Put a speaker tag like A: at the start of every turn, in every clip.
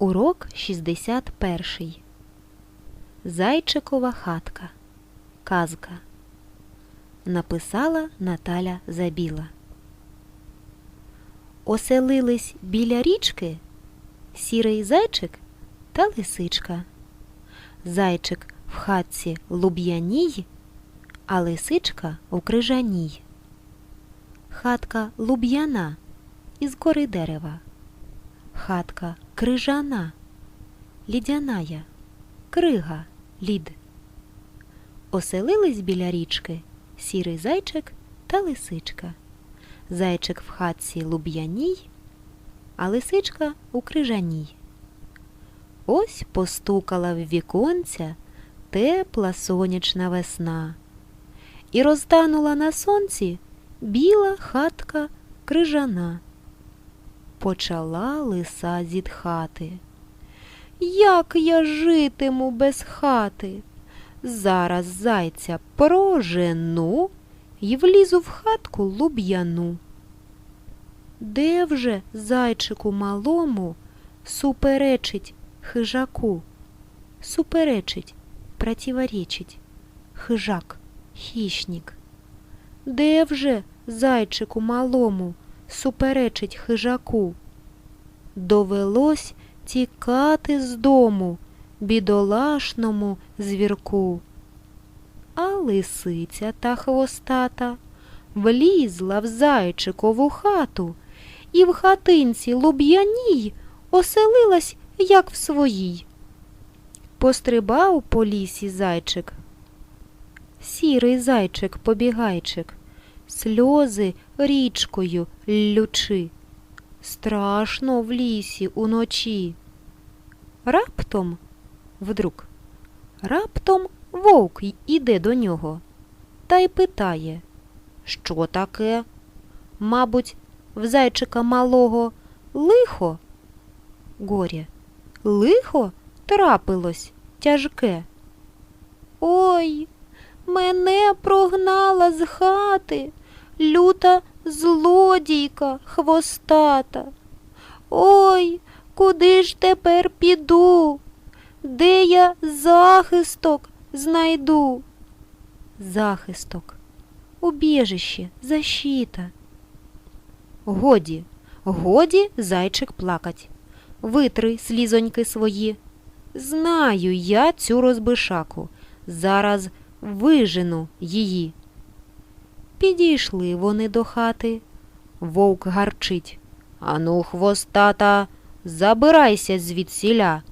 A: Урок 61. Зайчикова хатка. Казка. Написала Наталя Забіла. Оселились біля річки сірий зайчик та лисичка. Зайчик в хатці луб'яній, а лисичка у крижаній. Хатка луб'яна із гори дерева. Хатка крижана, лідяная, крига, лід. Оселились біля річки сірий зайчик та лисичка. Зайчик в хатці луб'яній, а лисичка у крижаній. Ось постукала в віконця тепла сонячна весна, і розтанула на сонці біла хатка крижана. Почала лиса зітхати. Як я житиму без хати? Зараз зайця прожену і влізу в хатку луб'яну. Де вже зайчику малому суперечить хижаку? Суперечить, противоречить, хижак, хищник. Де вже зайчику малому суперечить хижаку? Довелось тікати з дому бідолашному звірку. А лисиця та хвостата влізла в зайчикову хату і в хатинці луб'яній оселилась, як в своїй. Пострибав по лісі зайчик. Сірий зайчик побігайчик, сльози річкою лючи. Страшно в лісі уночі. Раптом, вдруг, раптом вовк іде до нього та й питає, що таке? Мабуть, в зайчика малого лихо? Горє, лихо трапилось тяжке. Ой, мене прогнала з хати люта злодійка хвостата. Ой, куди ж тепер піду? Де я захисток знайду? Захисток, убіжище, защита. Годі, годі, зайчик плакать. Витри слізоньки свої. Знаю я цю розбишаку. Зараз вижену її. Підійшли вони до хати. Вовк гарчить. Ану, хвостата, забирайся звідсіля.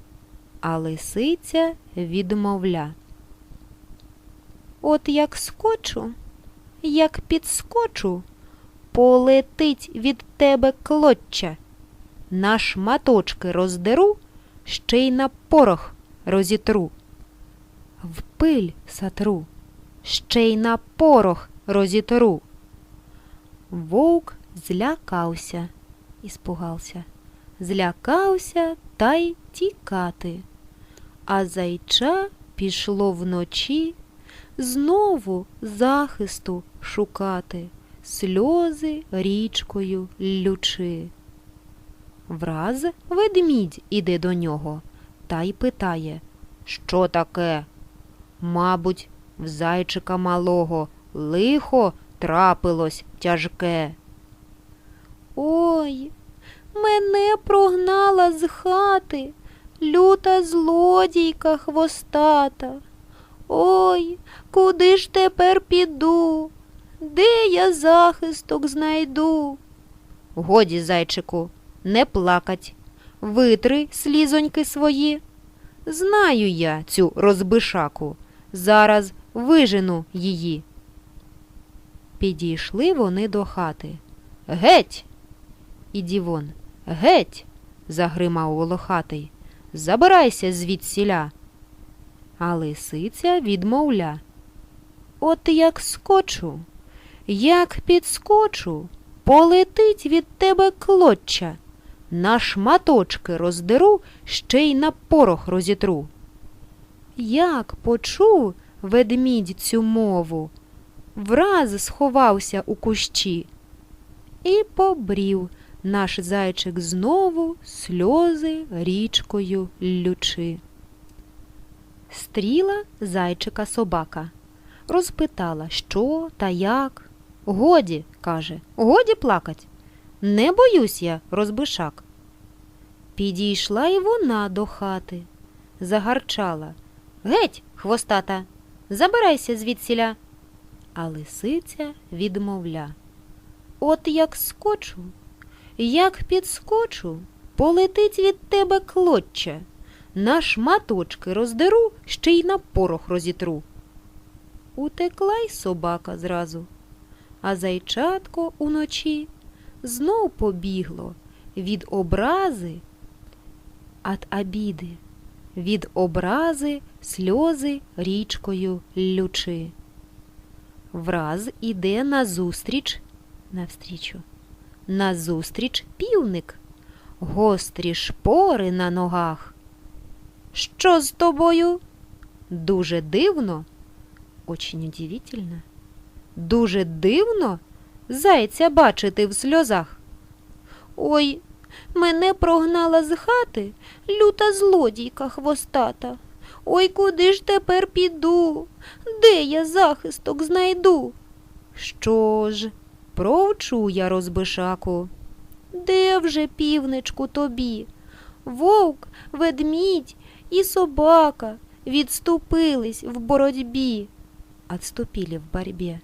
A: А лисиця відмовля. От як скочу, як підскочу, полетить від тебе клоччя. На шматочки роздеру, ще й на порох розітру. В пиль сатру, ще й на порох розітру. Вовк злякався, іспугався, злякався та й тікати. А зайча пішло вночі знову захисту шукати, сльози річкою лючи. Враз ведмідь іде до нього та й питає, що таке? Мабуть, в зайчика малого лихо трапилось тяжке. Ой, мене прогнала з хати люта злодійка хвостата. Ой, куди ж тепер піду? Де я захисток знайду? Годі, зайчику, не плакать. Витри слізоньки свої. Знаю я цю розбишаку. Зараз вижену її. Підійшли вони до хати. Геть! Іді вон, геть! загримав волохатий. Забирайся звідсіля. А лисиця відмовля. От як скочу, як підскочу, полетить від тебе клоччя. На шматочки роздеру, ще й на порох розітру. Як почув ведмідь цю мову, враз сховався у кущі і побрів наш зайчик знову сльози річкою лючи. Стріла зайчика собака. Розпитала, що та як. Годі, каже, годі плакать. Не боюсь я, розбишак. Підійшла й вона до хати, загарчала. Геть, хвостата, забирайся звідсіля. А лисиця відмовля. От як скочу, як підскочу, полетить від тебе клоччя. На шматочки роздеру, ще й на порох розітру. Утекла й собака зразу, а зайчатко уночі знов побігло від образи ад обіди, від образи сльози річкою лючи. Враз іде назустріч, навстрічу, назустріч півник, гострі шпори на ногах. Що з тобою? Дуже дивно, очень удивительно, дуже дивно зайця бачити в сльозах. Ой, мене прогнала з хати люта злодійка хвостата. Ой, куди ж тепер піду? Де я захисток знайду? Що ж, провчу я розбишаку. Де вже, півничку, тобі? Вовк, ведмідь і собака відступились в боротьбі. Отступили в борьбі.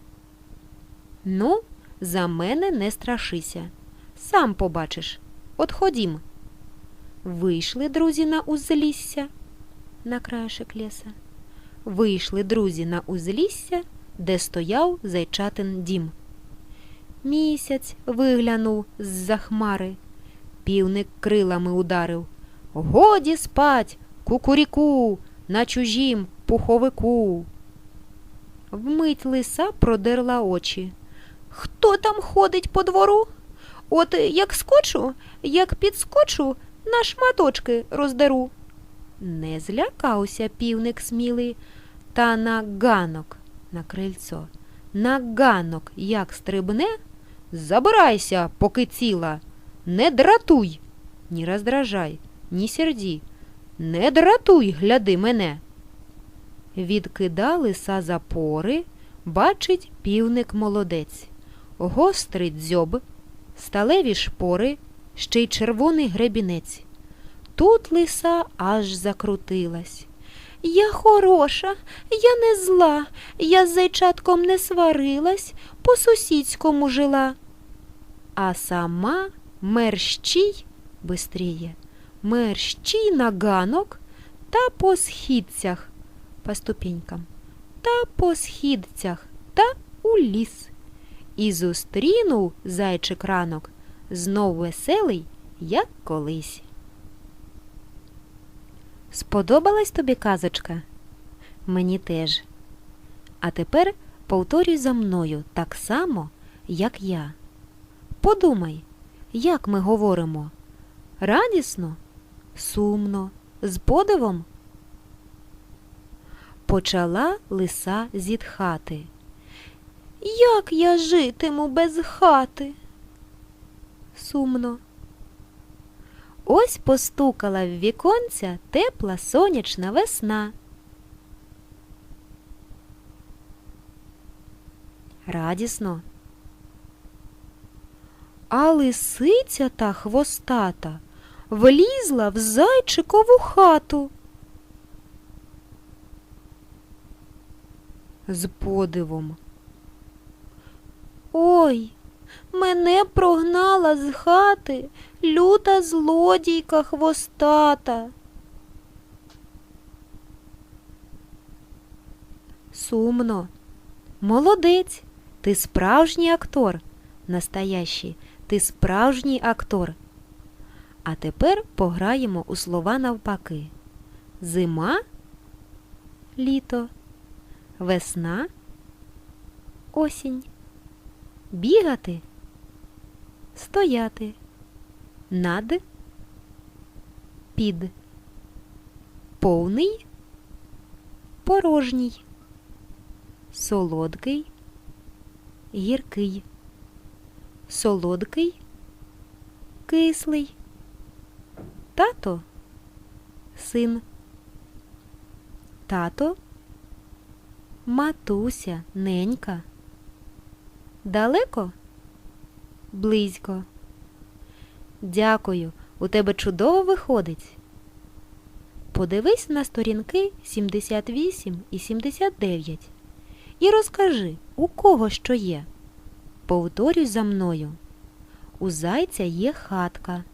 A: Ну, за мене не страшися. Сам побачиш. От ходім. Вийшли друзі на узлісся на краєшек леса. Вийшли друзі на узлісся, де стояв зайчатин дім. Місяць виглянув з-за хмари. Півник крилами ударив. Годі спать, кукуріку, на чужім пуховику. Вмить лиса продерла очі. Хто там ходить по двору? От як скочу, як підскочу, на шматочки роздеру. Не злякався півник смілий, та на ганок на крильцо. На ганок як стрибне, забирайся, поки ціла, не дратуй, ні роздражай, ні серді, не дратуй, гляди мене. Відкида лиса запори, бачить півник молодець, гострий дзьоб, сталеві шпори, ще й червоний гребінець. Тут лиса аж закрутилась. Я хороша, я не зла, я з зайчатком не сварилась, по сусідському жила. А сама мерщій бистріє, мерщій на ганок та по східцях, по ступенькам, та по східцях та у ліс. І зустрінув зайчик ранок знов веселий, як колись. Сподобалась тобі казочка? Мені теж. А тепер повторюй за мною так само, як я. Подумай, як ми говоримо радісно, сумно, з подивом. Почала лиса зітхати. Як я житиму без хати? Сумно. Ось постукала в віконця тепла сонячна весна. Радісно. А лисиця та хвостата влізла в зайчикову хату. З подивом. Ой, Мене прогнала з хати люта злодійка хвостата. Сумно. Молодець, ти справжній актор. Настоящий, ти справжній актор. А тепер пограємо у слова навпаки. Зима, літо, весна, осінь. Бігати стояти над під повний порожній, солодкий, гіркий, солодкий, кислий? Тато син. Тато матуся, ненька. Далеко? Близько. Дякую, у тебе чудово виходить. Подивись на сторінки 78 і 79 і розкажи, у кого що є. Повторюй за мною. У зайця є хатка.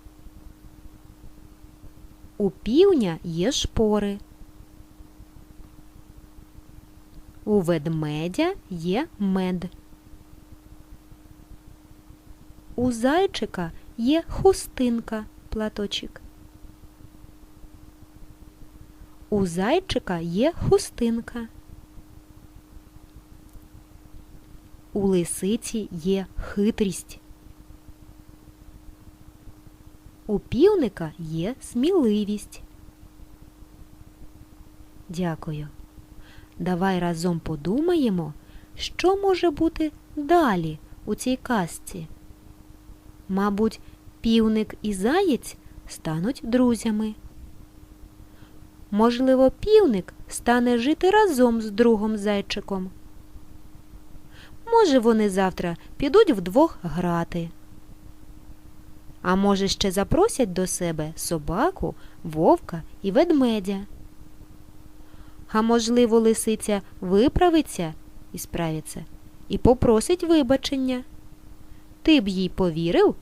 A: У півня є шпори. У ведмедя є мед. У зайчика є хустинка, платочок. У зайчика є хустинка. У лисиці є хитрість. У півника є сміливість. Дякую. Давай разом подумаємо, що може бути далі у цій казці. Мабуть, півник і заєць стануть друзями. Можливо, півник стане жити разом з другом зайчиком. Може, вони завтра підуть вдвох грати. А може, ще запросять до себе собаку, вовка і ведмедя. А можливо, лисиця виправиться і справиться і попросить вибачення. Ти б їй повірив,